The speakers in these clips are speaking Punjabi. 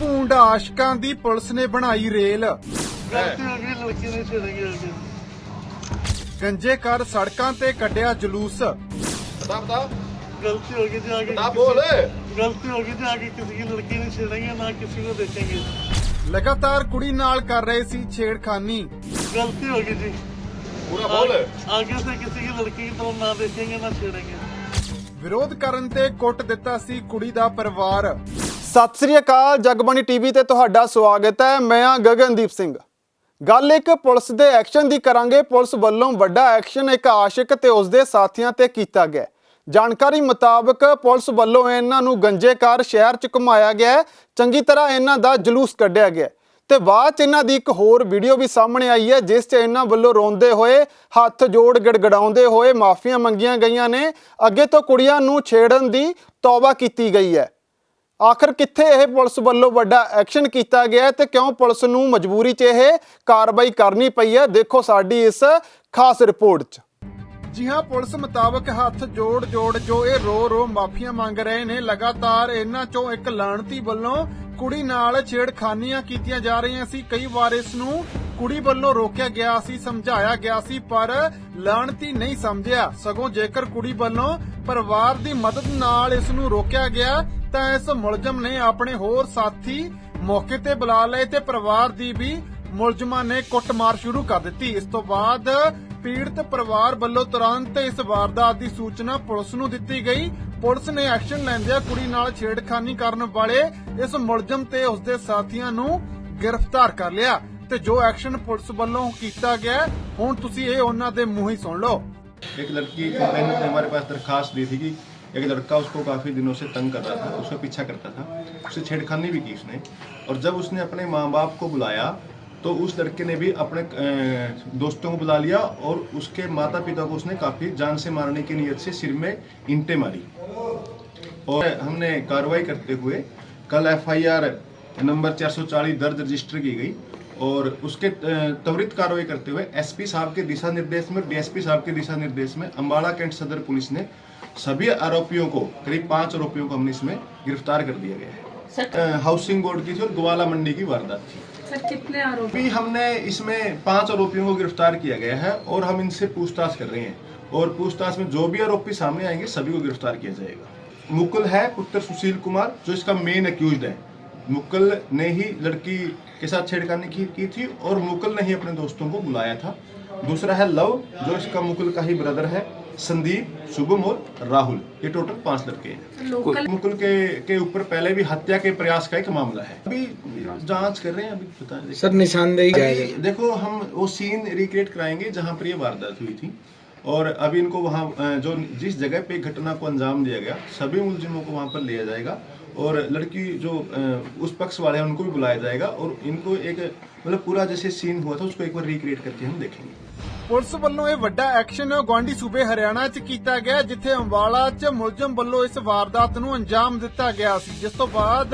ਭੂੰਡ ਆਸ਼ਕਾਂ ਦੀ ਪੁਲਿਸ ਨੇ ਬਣਾਈ ਰੇਲ। ਗੰਜੇ ਕਰ ਸੜਕਾਂ ਤੇ ਕੱਢਿਆ ਜਲੂਸ। ਗਲਤੀ ਹੋ ਗਈ ਤੇ ਆਗੇ ਤੇ ਆਗੇ ਕਿਸੇ ਨੂੰ ਦੇਖਾਂਗੇ ਲਗਾਤਾਰ ਕੁੜੀ ਨਾਲ ਕਰ ਰਹੇ ਸੀ ਛੇੜਖਾਨੀ। ਗਲਤੀ ਹੋ ਗਈ ਜੀ। ਪੂਰਾ ਬੋਲ। ਆਗੇ ਸੇ ਕਿਸੇ ਦੀ ਲੜਕੀ ਤੋਂ ਨਾ ਦੇਖਾਂਗੇ ਨਾ ਛੇੜਾਂਗੇ ਵਿਰੋਧ ਕਰਨ ਤੇ ਕੁੱਟ ਦਿੱਤਾ ਸੀ ਕੁੜੀ ਦਾ ਪਰਿਵਾਰ। ਸਤਿ ਸ੍ਰੀ ਅਕਾਲ, ਜਗਬਾਣੀ ਟੀਵੀ ਤੇ ਤੁਹਾਡਾ ਸਵਾਗਤ ਹੈ। ਮੈਂ ਆ ਗਗਨਦੀਪ ਸਿੰਘ। ਗੱਲ ਇੱਕ, ਪੁਲਿਸ ਦੇ ਐਕਸ਼ਨ ਦੀ ਕਰਾਂਗੇ। ਪੁਲਿਸ ਵੱਲੋਂ ਵੱਡਾ ਐਕਸ਼ਨ, ਇੱਕ ਆਸ਼ਿਕ ਤੇ ਉਸਦੇ ਸਾਥੀਆਂ ਤੇ ਕੀਤਾ ਗਿਆ। ਜਾਣਕਾਰੀ ਮੁਤਾਬਕ ਪੁਲਿਸ ਵੱਲੋਂ ਇਹਨਾਂ ਨੂੰ ਗੰਜੇਕਾਰ ਸ਼ਹਿਰ ਚ ਘੁਮਾਇਆ ਗਿਆ ਚੰਗੀ ਤਰ੍ਹਾਂ ਇਹਨਾਂ ਦਾ ਜਲੂਸ ਕੱਢਿਆ ਗਿਆ ਹੈ। ਤੇ ਬਾਅਦ ਚ ਇਹਨਾਂ ਦੀ ਇੱਕ ਹੋਰ ਵੀਡੀਓ ਵੀ ਸਾਹਮਣੇ ਆਈ ਹੈ, ਜਿਸ 'ਚ ਇਹਨਾਂ ਵੱਲੋਂ ਰੋਂਦੇ ਹੋਏ, ਹੱਥ ਜੋੜ ਗੜਗੜਾਉਂਦੇ ਹੋਏ ਮਾਫੀਆਂ ਮੰਗੀਆਂ ਗਈਆਂ ਨੇ। ਅੱਗੇ ਤੋਂ ਕੁੜੀਆਂ ਨੂੰ ਛੇੜਨ ਦੀ ਤੌਬਾ ਕੀਤੀ ਗਈ ਹੈ। ਆਖਰ ਕਿੱਥੇ ਇਹ ਪੁਲਿਸ ਵੱਲੋਂ ਵੱਡਾ ਐਕਸ਼ਨ ਕੀਤਾ ਗਿਆ ਹੈ ਤੇ ਕਿਉਂ ਪੁਲਿਸ ਨੂੰ ਮਜਬੂਰੀ 'ਚ ਇਹ ਕਾਰਵਾਈ ਕਰਨੀ ਪਈ ਹੈ? ਦੇਖੋ ਸਾਡੀ ਇਸ ਖਾਸ ਰਿਪੋਰਟ 'ਚ। ਜੀ ਹਾਂ, ਪੁਲਿਸ ਮੁਤਾਬਕ ਹੱਥ ਜੋੜ ਜੋੜ ਜੋ ਇਹ ਰੋ ਰੋ ਮਾਫੀਆਂ ਮੰਗ ਰਹੇ ਨੇ, ਲਗਾਤਾਰ ਇਹਨਾਂ ਚੋਂ ਇੱਕ ਲਾਣਤੀ ਵੱਲੋਂ ਕੁੜੀ ਨਾਲ ਛੇੜਖਾਨੀਆਂ ਕੀਤੀਆਂ ਜਾ ਰਹੀਆਂ ਸੀ। ਕਈ ਵਾਰ ਇਸ ਨੂੰ ਕੁੜੀ ਵੱਲੋਂ ਰੋਕਿਆ ਗਿਆ ਸੀ, ਸਮਝਾਇਆ ਗਿਆ ਸੀ, ਪਰ ਲਾਣਤੀ ਨਹੀਂ ਸਮਝਿਆ। ਸਗੋਂ ਜੇਕਰ ਕੁੜੀ ਵੱਲੋਂ ਪਰਿਵਾਰ ਦੀ ਮਦਦ ਨਾਲ ਇਸ ਨੂੰ ਰੋਕਿਆ ਗਿਆ ਤਾਂ ਇਸ ਮੁਲਜ਼ਮ ਨੇ ਆਪਣੇ ਹੋਰ ਸਾਥੀ ਮੌਕੇ ਤੇ ਬੁਲਾ ਲਏ ਤੇ ਪਰਿਵਾਰ ਦੀ ਵੀ ਮੁਲਜ਼ਮਾਂ ਨੇ ਕੁੱਟਮਾਰ ਸ਼ੁਰੂ ਕਰ ਦਿੱਤੀ ਇਸ ਤੋਂ ਬਾਅਦ ਪੀੜਤ ਪਰਿਵਾਰ ਵੱਲੋਂ ਤੁਰੰਤ ਇਸ ਵਾਰਦਾਤ ਦੀ ਸੂਚਨਾ ਪੁਲਿਸ ਨੂੰ ਦਿੱਤੀ ਗਈ ਪੁਲਿਸ ਨੇ ਐਕਸ਼ਨ ਲੈਂਦਿਆਂ ਕੁੜੀ ਨਾਲ ਛੇੜਖਾਨੀ ਕਰਨ ਵਾਲੇ ਇਸ ਮੁਲਜ਼ਮ ਤੇ ਉਸਦੇ ਸਾਥੀਆਂ ਨੂੰ ਗ੍ਰਿਫਤਾਰ ਕਰ ਲਿਆ ਤੇ ਜੋ ਐਕਸ਼ਨ ਪੁਲਿਸ ਵੱਲੋਂ ਕੀਤਾ ਗਿਆ ਹੁਣ ਤੁਸੀਂ ਇਹ ਉਹਨਾਂ ਦੇ ਮੂੰਹ ਹੀ ਸੁਣ ਲਓ एक लड़की कंप्लेनेंट ने हमारे पास दरखास्त दी थी कि एक लड़का उसको काफ़ी दिनों से तंग कर रहा था, उसका पीछा करता था, उससे छेड़खानी भी की उसने। और जब उसने अपने माँ बाप को बुलाया तो उस लड़के ने भी अपने दोस्तों को बुला लिया और उसके माता पिता को उसने काफ़ी जान से मारने की नीयत से सिर में इंटे मारी। और हमने कार्रवाई करते हुए कल एफआईआर नंबर 440 दर्ज रजिस्टर की गई। और उसके त्वरित कार्रवाई करते हुए एसपी साहब के दिशा निर्देश में डीएसपी साहब के दिशा निर्देश में अम्बाड़ा कैंट सदर पुलिस ने सभी आरोपियों को करीब पाँच आरोपियों को हमने इसमें गिरफ़्तार कर दिया गया है। हाउसिंग बोर्ड की थी और ग्वाला मंडी की वारदात थी। सर कितने आरोपी? हमने इसमें पाँच आरोपियों को गिरफ़्तार किया गया है और हम इनसे पूछताछ कर रहे हैं और पूछताछ में जो भी आरोपी सामने आएँगे सभी को गिरफ़्तार किया जाएगा। मुकुल है पुत्र सुशील कुमार जो इसका मेन अक्यूज है। मुकुल ने ही लड़की के साथ छेड़खानी की, की थी और मुकुल ने ही अपने दोस्तों को बुलाया था। दूसरा है लव जो इसका मुकुल का ही ब्रदर है संदीप शुभम और राहुल। ये टोटल पाँच लड़के हैं। मुकुल के के ऊपर पहले भी हत्या के प्रयास का एक मामला है। अभी जाँच कर रहे हैं अभी पता नहीं सर निशानदेही देखो हम वो सीन रिक्रिएट कराएँगे जहाँ पर ये वारदात हुई थी। और अभी इनको वहाँ जो जिस जगह पे घटना को अंजाम दिया गया सभी मुलजिमों को वहाँ पर लिया जाएगा। और लड़की जो अ, उस पक्ष वाले हैं उनको भी बुलाया जाएगा और इनको एक मतलब पूरा जैसे सीन हुआ था उसको एक बार रिक्रिएट करके हम देखेंगे ਪੁਲਿਸ ਵੱਲੋਂ ਇਹ ਵੱਡਾ ਐਕਸ਼ਨ ਗਵਾਂਡੀ ਸੂਬੇ ਹਰਿਆਣਾ 'ਚ ਕੀਤਾ ਗਿਆ ਜਿੱਥੇ ਅੰਬਾਲਾ 'ਚ ਮੁਲਜ਼ਮ ਵੱਲੋਂ ਇਸ ਵਾਰਦਾਤ ਨੂੰ ਅੰਜਾਮ ਦਿੱਤਾ ਗਿਆ ਸੀ ਜਿਸ ਤੋਂ ਬਾਅਦ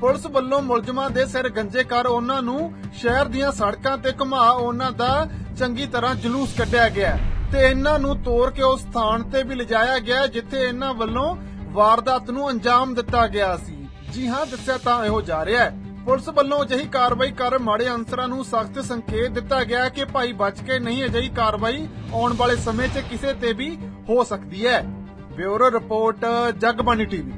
ਪੁਲਿਸ ਵੱਲੋਂ ਮੁਲਜ਼ਮਾਂ ਦੇ ਸਿਰ ਗੰਜੇ ਕਰ ਉਹਨਾਂ ਨੂੰ ਸ਼ਹਿਰ ਦੀਆਂ ਸੜਕਾਂ ਤੇ ਘੁਮਾ ਉਹਨਾਂ ਦਾ ਚੰਗੀ ਤਰ੍ਹਾਂ ਜਲੂਸ ਕੱਢਿਆ ਗਿਆ ਤੇ ਇਹਨਾਂ ਨੂੰ ਤੋੜ ਕੇ ਉਸ ਸਥਾਨ ਤੇ ਵੀ ਲਿਜਾਇਆ ਗਿਆ ਜਿੱਥੇ ਇਹਨਾਂ ਵੱਲੋਂ ਵਾਰਦਾਤ ਨੂੰ ਅੰਜਾਮ ਦਿੱਤਾ ਗਿਆ ਸੀ। ਜੀ ਹਾਂ, ਦੱਸਿਆ ਤਾਂ ਇਹੋ ਜਾ ਰਿਹਾ ਹੈ। ਪੁਲਿਸ ਵੱਲੋਂ ਅਜਿਹੀ ਕਾਰਵਾਈ ਕਰ ਮਾੜੇ ਅਨਸਰਾਂ ਨੂੰ ਸਖਤ ਸੰਕੇਤ ਦਿੱਤਾ ਗਿਆ ਕਿ ਭਾਈ ਬਚ ਕੇ ਨਹੀਂ ਅਜਿਹੀ ਕਾਰਵਾਈ ਆਉਣ ਵਾਲੇ ਸਮੇਂ 'ਚ ਕਿਸੇ ਤੇ ਵੀ ਹੋ ਸਕਦੀ ਹੈ। Bureau report, Jagbani TV.